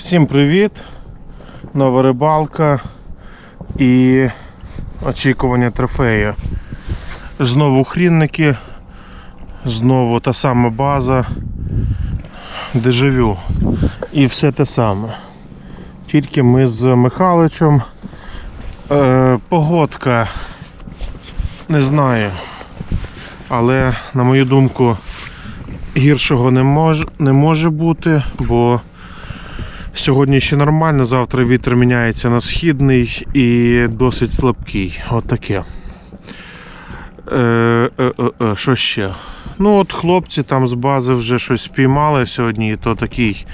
Всім привіт! Нова рибалка і очікування трофею. Знову хрінники, знову та сама база, дежавю. І все те саме. Тільки ми з Михайличем. Е, погодка не знаю. Але, на мою думку, гіршого не може, не може бути, бо Сьогодні ще нормально, завтра вітер міняється на східний і досить слабкий. От таке. Е, е, е, що ще? Ну от хлопці там з бази вже щось впіймали сьогодні, то такий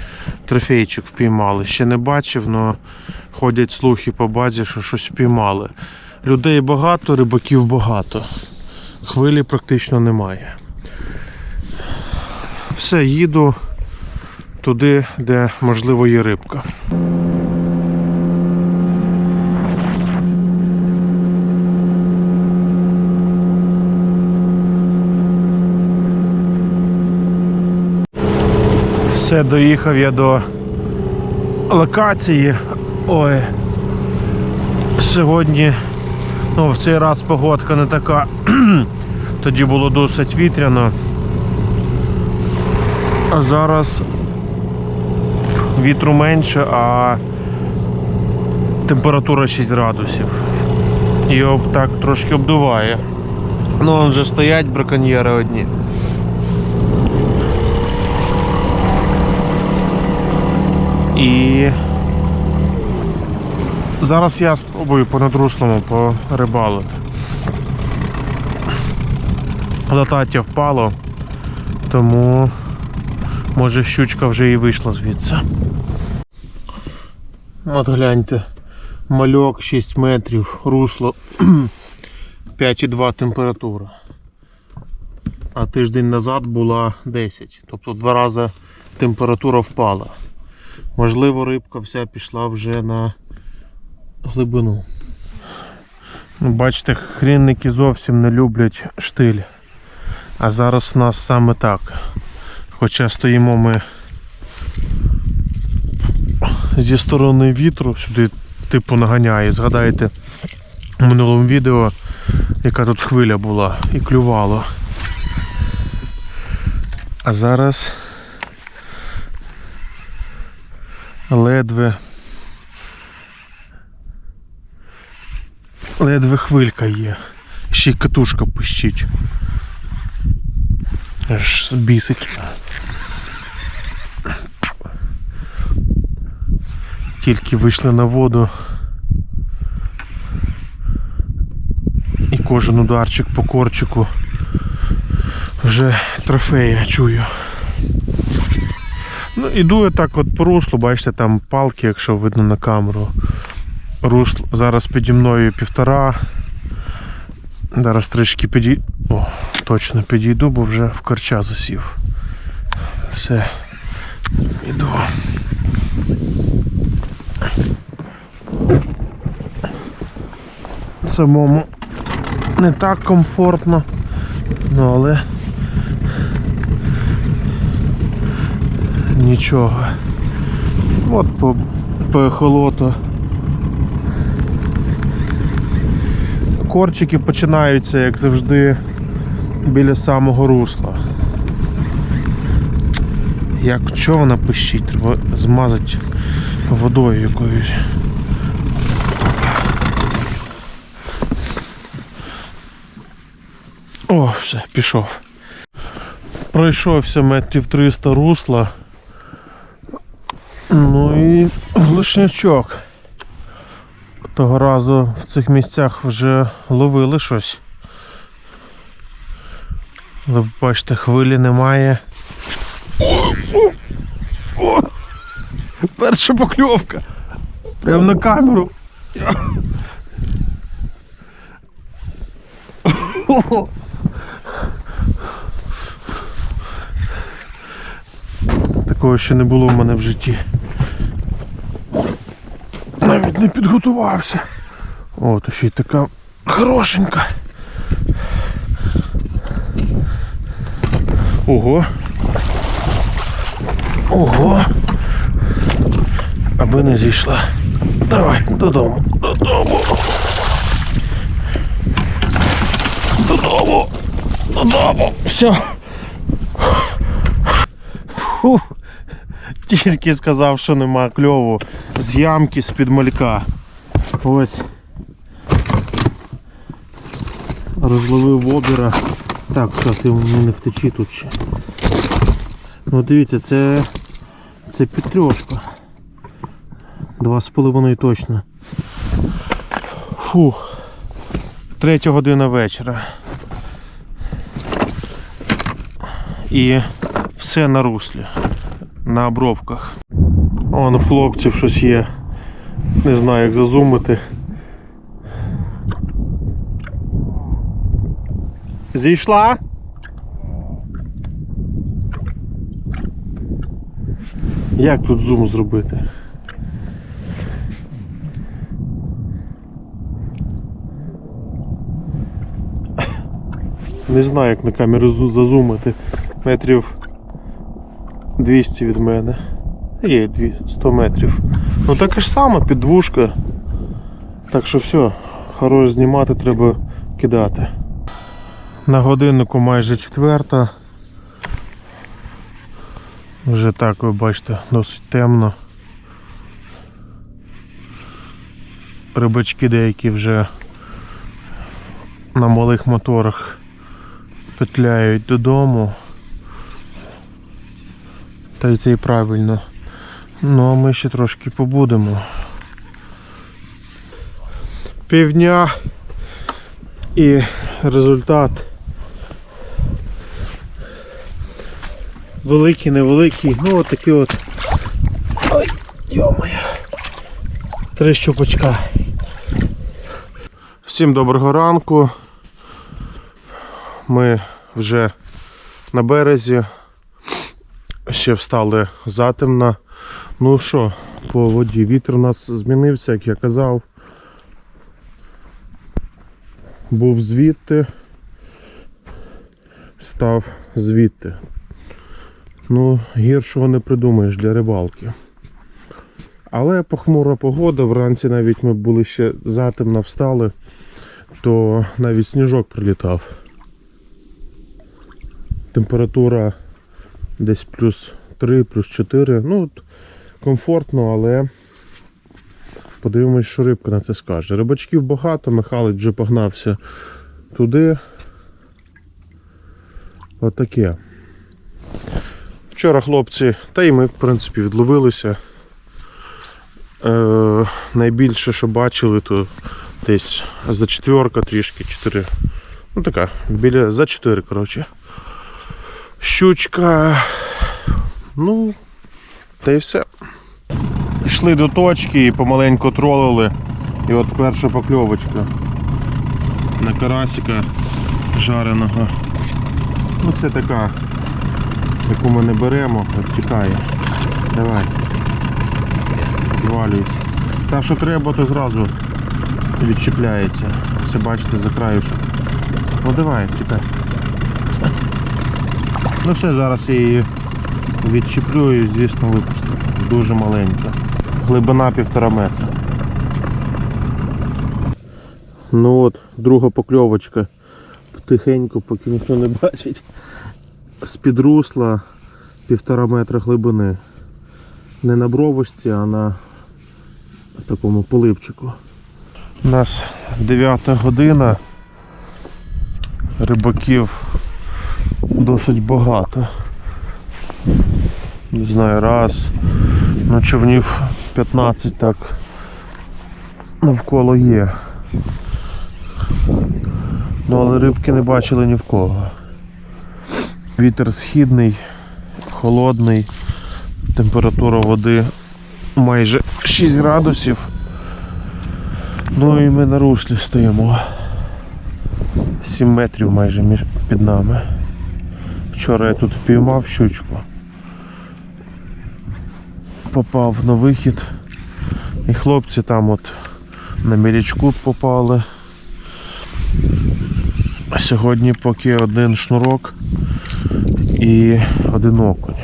трофейчик впіймали. Ще не бачив, але ходять слухи по базі, що щось впіймали. Людей багато, рибаків багато. Хвилі практично немає. Все, їду туди, де можливо є рибка. Все, доїхав я до локації. Ой. Сьогодні, ну, в цей раз погодка не така. Тоді було досить вітряно. А зараз вітру менше, а температура 6 градусів. І так трошки обдуває. Ну, вон вже стоять браконьєри одні. І зараз я спробую по надруслому порибалити. Латаття впало, тому може щучка вже і вийшла звідси. От гляньте, мальок 6 метрів, русло 5,2 температура. А тиждень назад була 10. Тобто два рази температура впала. Можливо, рибка вся пішла вже на глибину. Ну, Бачите, хрінники зовсім не люблять штиль. А зараз у нас саме так. Хоча стоїмо ми зі сторони вітру, сюди типу наганяє. Згадайте у минулому відео, яка тут хвиля була і клювало. А зараз ледве ледве хвилька є. Ще й катушка пищить. Аж бісить. Тільки вийшли на воду. І кожен ударчик по корчику вже трофея чую. Ну, іду я так от по руслу, бачите, там палки, якщо видно на камеру. Русло зараз піді мною півтора. Зараз трішки підійду. О, точно підійду, бо вже в корча засів. Все. Іду. Самому не так комфортно, ну але нічого. От по, по ехолоту. Корчики починаються, як завжди, біля самого русла. Як чого вона пищить, треба змазати водою якоюсь. О, все, пішов. Пройшовся метрів 300 русла. Ну і глушнячок. Того разу в цих місцях вже ловили щось. Але бачите, хвилі немає. Перша покльовка. Прямо на камеру. Такого ще не було в мене в житті. Навіть не підготувався. О, то ще й така хорошенька. Ого. Ого. Аби не зійшла. Давай, додому, додому. Додому. Додому. Все. Фу. Тільки сказав, що нема кльову з ямки з-під малька. Ось. Розловив обіра. Так, що ти не втечі тут ще. Ну дивіться, це. Це підтрьошка. Два з половиною точно. Фух. Третя година вечора. І все на руслі. На обровках. Вон у хлопців щось є. Не знаю як зазумити. Зійшла? Як тут зум зробити? Не знаю, як на камеру зу- зазумити. Метрів 200 від мене. Є 100 метрів. Ну таке ж саме, підвушка. Так що все, хорош знімати, треба кидати. На годиннику майже четверта. Вже так ви бачите, досить темно. Рибачки деякі вже на малих моторах петляють додому. Та й це і правильно. Ну а ми ще трошки побудемо. Півдня і результат великий, невеликий. Ну от такі от. Ой, йомаю. Три щупачка. Всім доброго ранку. Ми вже на березі. Ще встали затемно. Ну що, по воді вітер у нас змінився, як я казав. Був звідти, став звідти. Ну, гіршого не придумаєш для рибалки. Але похмура погода, вранці навіть ми були ще затемно встали, то навіть сніжок прилітав. Температура десь плюс 3, плюс 4. Ну, от комфортно, але подивимось, що рибка на це скаже. Рибачків багато, Михайлик вже погнався туди. Отаке. Вчора хлопці, та і ми, в принципі, відловилися. Е, найбільше, що бачили, то десь за четверка трішки, 4. Ну така, біля за 4, коротше. Щучка. Ну, та й все. Йшли до точки і помаленьку тролили. І от перша покльовочка на карасика жареного. Ну це така, яку ми не беремо, втікає. Давай. Звалюйся. Та що треба, то зразу відчіпляється. Все бачите за краюшок. Ну давай, тікай. Ну все, зараз я її відчіплю і, звісно, випустю. Дуже маленька. Глибина півтора метра. Ну от, друга покльовочка. Тихенько, поки ніхто не бачить. З-під русла півтора метра глибини. Не на бровочці, а на такому поливчику. У нас 9 година. Рибаків досить багато. Не знаю, раз. Ну, човнів 15 так навколо є. Ну, але рибки не бачили ні в кого. Вітер східний, холодний, температура води майже 6 градусів. Ну і ми на руслі стоїмо. 7 метрів майже під нами. Вчора я тут впіймав щучку. Попав на вихід. І хлопці там от на мірячку попали. а Сьогодні поки один шнурок і один окунь.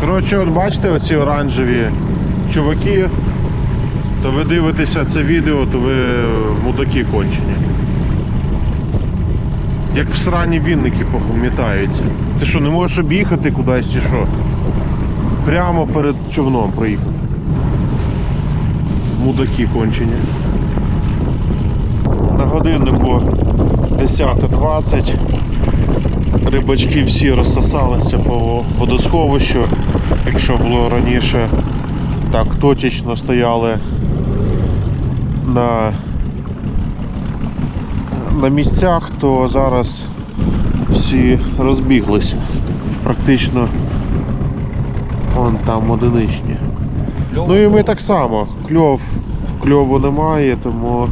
Коротше, от бачите оці оранжеві чуваки то ви дивитеся це відео, то ви мудаки кончені. Як в срані вінники похмітаються. Ти що, не можеш об'їхати кудись чи що? Прямо перед човном проїхати. Мудаки кончені. На годиннику 10.20. Рибачки всі розсосалися по водосховищу. Якщо було раніше так точечно стояли на, на місцях, то зараз всі розбіглися. Практично вон там одиничні. Ну і ми так само. Кльов, кльову немає, тому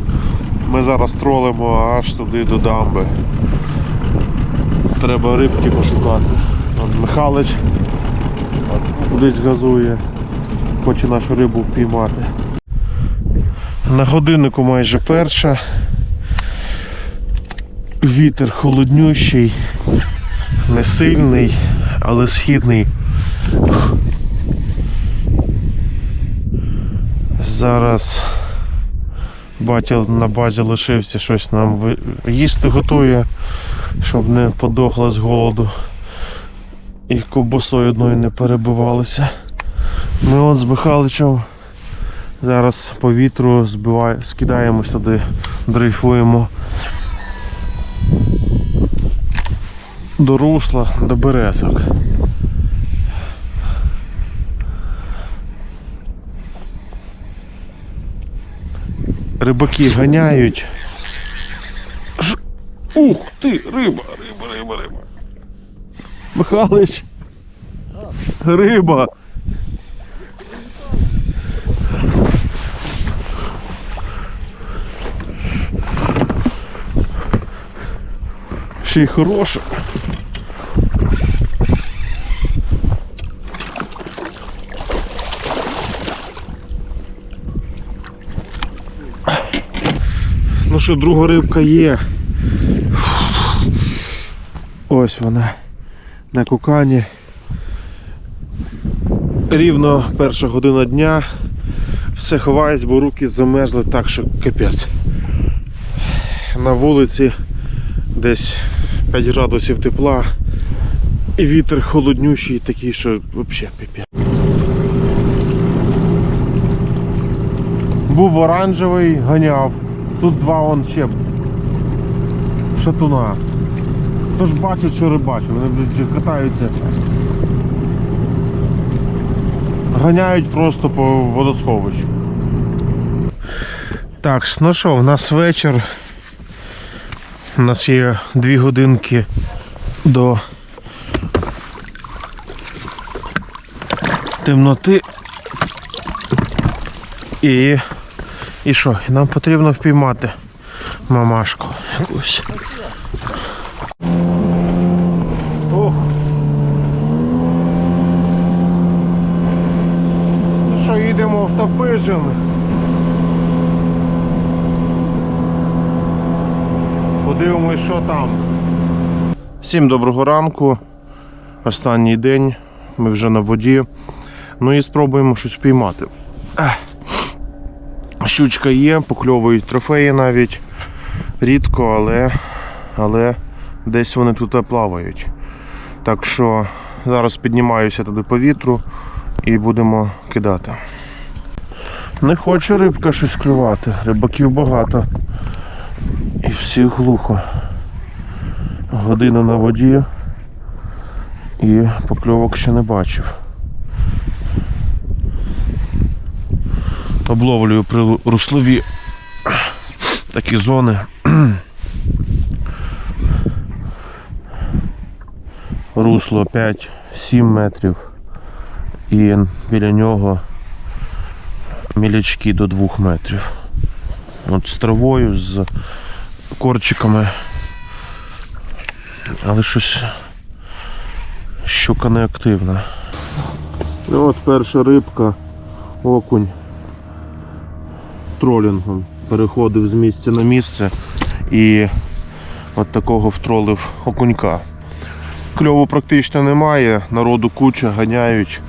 ми зараз тролимо аж туди до дамби. Треба рибки пошукати. Вон Михалич кудись газує, хоче нашу рибу впіймати. На годиннику майже перша. Вітер холоднющий, не сильний, але східний. Зараз батя на базі лишився, щось нам їсти готує, щоб не подохла з голоду і ковбасою одною не перебивалися. Ми от з Михайличем зараз по вітру збиває, скидаємось туди, дрейфуємо до русла, до березок. Рибаки ганяють. Ух ти, риба, риба, риба, риба. Михайлович. Риба. Ще й хороша. Ну що, друга рибка є. Ось вона на кукані. Рівно перша година дня. Все ховаюсь, бо руки замерзли так, що капець. На вулиці десь 5 градусів тепла. І вітер холоднющий такий, що взагалі піпець. Був оранжевий, ганяв. Тут два он ще шатуна. Тож бачать, що рибачу, вони блядь, катаються. Ганяють просто по водосховищу. Так, ну що, в нас вечір. У нас є дві годинки до темноти. І. І що? І нам потрібно впіймати мамашку якусь. Ох. Ну що, їдемо в Топижин. Подивимось, що там. Всім доброго ранку. Останній день. Ми вже на воді. Ну і спробуємо щось впіймати. Щучка є, покльовують трофеї навіть. Рідко, але, але десь вони тут плавають. Так що зараз піднімаюся туди по вітру і будемо кидати. Не хоче рибка щось клювати, рибаків багато. І всіх глухо. Година на воді і покльовок ще не бачив. Обловлюю при руслові такі зони. Русло 5-7 метрів і біля нього мілячки до 2 метрів. От з травою, з корчиками. Але щось щука не активна. І от перша рибка, окунь тролінгом. Переходив з місця на місце і от такого втролив окунька. Кльову практично немає, народу куча, ганяють.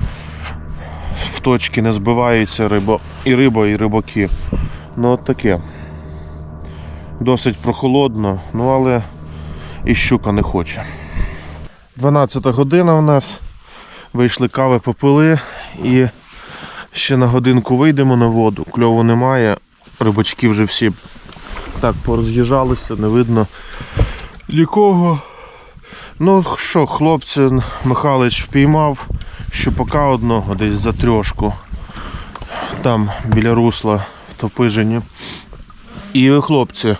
в точки не збиваються риба, і риба, і рибаки. Ну от таке. Досить прохолодно, ну але і щука не хоче. 12 година у нас. Вийшли кави попили і ще на годинку вийдемо на воду. Кльову немає. Рибачки вже всі так пороз'їжджалися, не видно нікого. Ну що, хлопці, Михайлович впіймав щупака одного десь за трьошку. Там біля русла в Топижині. І хлопці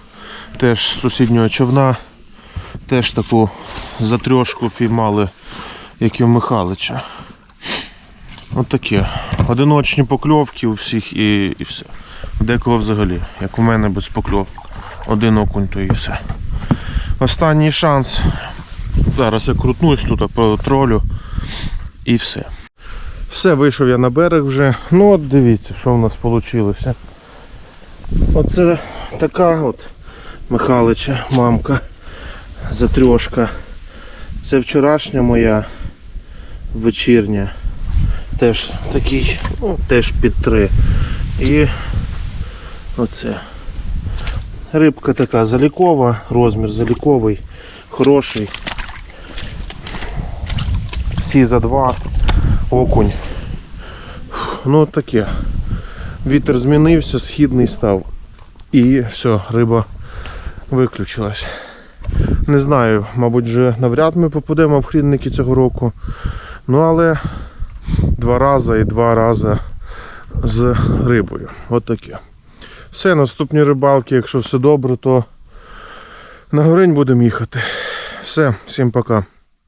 теж з сусіднього човна теж таку за трьошку впіймали, як і в Михайлича. От таке. Одиночні покльовки у всіх і, і все. Декого взагалі, як у мене без покльовок. Один окунь, то і все. Останній шанс. Зараз я крутнусь тут по тролю і все. Все, вийшов я на берег вже. Ну от дивіться, що в нас вийшло. Оце така от Михалича, мамка, затрьошка. Це вчорашня моя вечірня. Теж такий, ну, теж під три. І оце. Рибка така залікова, розмір заліковий, хороший. Всі за два, окунь. Ну таке. Вітер змінився, східний став. І все, риба виключилась. Не знаю, мабуть, вже навряд ми попадемо в хрінники цього року. Ну але два рази і два рази з рибою. От. Все, наступні рибалки, якщо все добре, то на горинь будемо їхати. Все, всім пока.